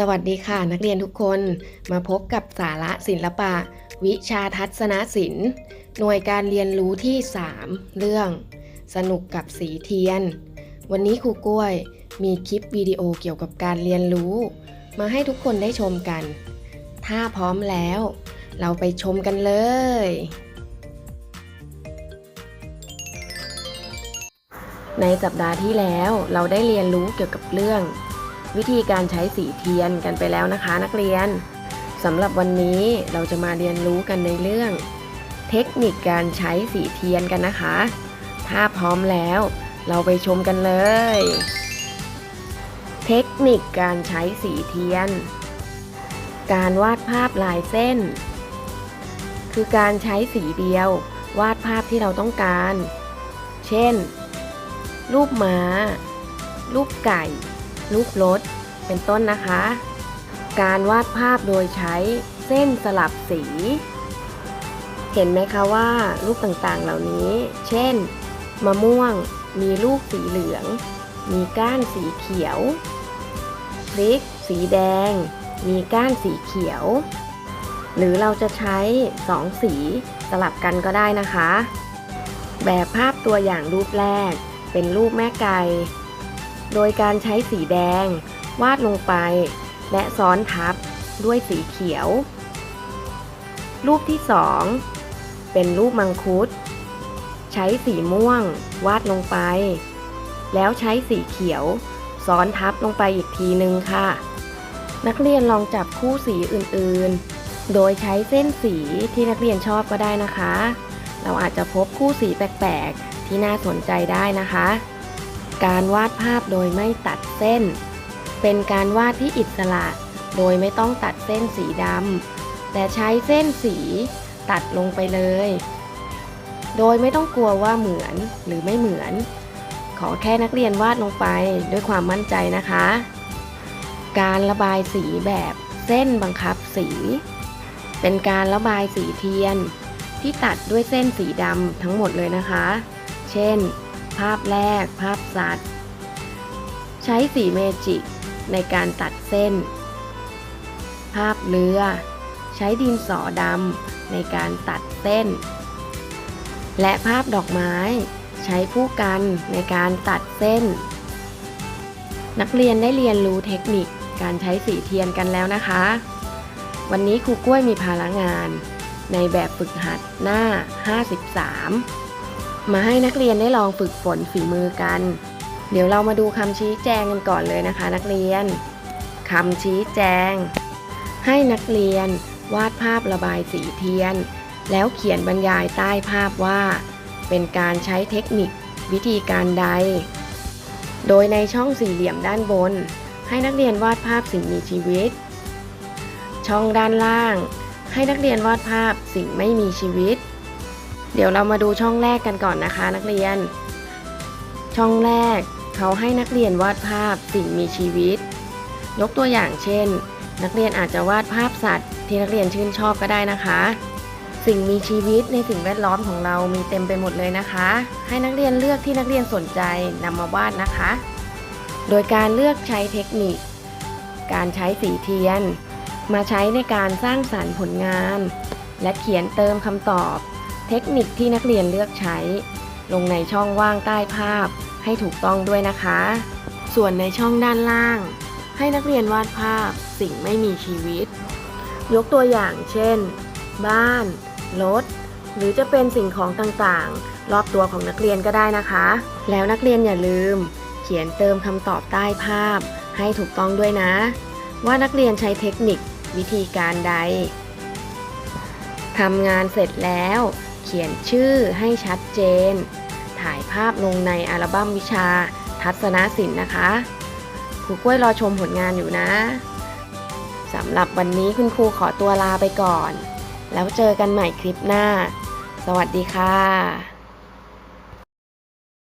สวัสดีค่ะนักเรียนทุกคนมาพบกับสาระศิลปะ วิชาทัศนศิลป์ หน่วยการเรียนรู้ที่ 3 เรื่อง สนุกกับสีเทียน วันนี้ครูกล้วยมีคลิปวิดีโอเกี่ยวกับการเรียนรู้ มาให้ทุกคนได้ชมกัน ถ้าพร้อมแล้ว เราไปชมกันเลย ในสัปดาห์ที่แล้วเราได้เรียนรู้เกี่ยวกับเรื่อง วิธีการใช้สีเทียนกันไปแล้วนะคะ นักเรียนสำหรับวันนี้เราจะมาเรียนรู้กันในเรื่อง เทคนิคการใช้สีเทียนกันนะคะ ถ้าพร้อมแล้วเราไปชมกันเลย เทคนิคการใช้สีเทียน การวาดภาพลายเส้น คือการใช้สีเดียว วาดภาพที่เราต้องการ เช่น รูปม้า รูปไก่ รูปรถเป็นต้นนะคะ การวาดภาพโดยใช้เส้นสลับสี เห็นไหมคะว่ารูปต่างๆเหล่านี้ เช่น มะม่วง มีลูกสีเหลือง มีก้านสีเขียว พริก สีแดง มีก้านสีเขียว หรือเราจะใช้สองสีสลับกันก็ได้นะคะ แบบภาพตัวอย่างรูปแรก เป็นรูปแม่ไก่ โดยการใช้สีแดง วาดลงไป และซ้อนทับด้วยสีเขียว รูปที่ 2 เป็นรูปมังคุด ใช้สีม่วง วาดลงไป แล้วใช้สีเขียว ซ้อนทับลงไปอีกทีนึงค่ะ นักเรียนลองจับคู่สีอื่นๆ โดยใช้เส้นสีที่นักเรียนชอบก็ได้นะคะ เราอาจจะพบคู่สีแปลกๆ ที่น่าสนใจได้นะคะ การวาดภาพโดยไม่ตัดเส้น เป็นการวาดที่อิสระ โดยไม่ต้องตัดเส้นสีดำแต่ใช้เส้นสีตัดลงไปเลย โดยไม่ต้องกลัวว่าเหมือนหรือไม่เหมือน ขอแค่นักเรียนวาดลงไปด้วยความมั่นใจนะคะ การระบายสีแบบเส้นบังคับสี เป็นการระบายสีเทียน ที่ตัดด้วยเส้นสีดำทั้งหมดเลยนะคะ เช่น ภาพแรก ภาพสัตว์ใช้สีเมจิกในการตัดเส้น ภาพเรือ ใช้ดินสอดำในการตัดเส้น และภาพดอกไม้ใช้ผู้กันในการตัดเส้น นักเรียนได้เรียนรู้เทคนิคการใช้สีเทียนกันแล้วนะคะ วันนี้ครูกล้วยมีภาระงานในแบบฝึกหัดหน้า 53 มาให้นักเรียนได้ลองฝึกฝนฝีมือกัน เดี๋ยวเรามาดูคำชี้แจงกันก่อนเลยนะคะ นักเรียนคำชี้แจง ให้นักเรียนวาดภาพระบายสีเทียน แล้วเขียนบรรยายใต้ภาพว่า เป็นการใช้เทคนิควิธีการใด โดยในช่องสี่เหลี่ยมด้านบน ให้นักเรียนวาดภาพสิ่งมีชีวิต ช่องด้านล่าง ให้นักเรียนวาดภาพสิ่งไม่มีชีวิต เดี๋ยวเรามาดูช่องแรกกันก่อนนะคะ นักเรียน ช่องแรกเขาให้นักเรียนวาดภาพสิ่งมีชีวิต ยกตัวอย่างเช่น นักเรียนอาจจะวาดภาพสัตว์ ที่นักเรียนชื่นชอบก็ได้นะคะ สิ่งมีชีวิตในสิ่งแวดล้อมของเรามีเต็มไปหมดเลยนะคะ ให้นักเรียนเลือกที่นักเรียนสนใจนำมาวาดนะคะ โดยการเลือกใช้เทคนิค การใช้สีเทียน มาใช้ในการสร้างสารรค์ผลงาน และเขียนเติมคำตอบ เทคนิคที่นักเรียนเลือกใช้ ลงในช่องว่างใต้ภาพให้ถูกต้องด้วยนะคะ ส่วนในช่องด้านล่าง ให้นักเรียนวาดภาพสิ่งไม่มีชีวิต ยกตัวอย่างเช่น บ้าน รถ หรือจะเป็นสิ่งของต่างๆ รอบตัวของนักเรียนก็ได้นะคะ แล้วนักเรียนอย่าลืม เขียนเติมคำตอบใต้ภาพให้ถูกต้องด้วยนะ ว่านักเรียนใช้เทคนิควิธีการใดทำงานเสร็จแล้ว เขียนชื่อให้ชัดเจน ถ่ายภาพลงในอัลบั้มวิชา ทัศนศิลป์นะคะ ครูกล้วยรอชมผลงานอยู่นะสำหรับวันนี้คุณครูขอตัวลาไปก่อน แล้วเจอกันใหม่คลิปหน้า สวัสดีค่ะ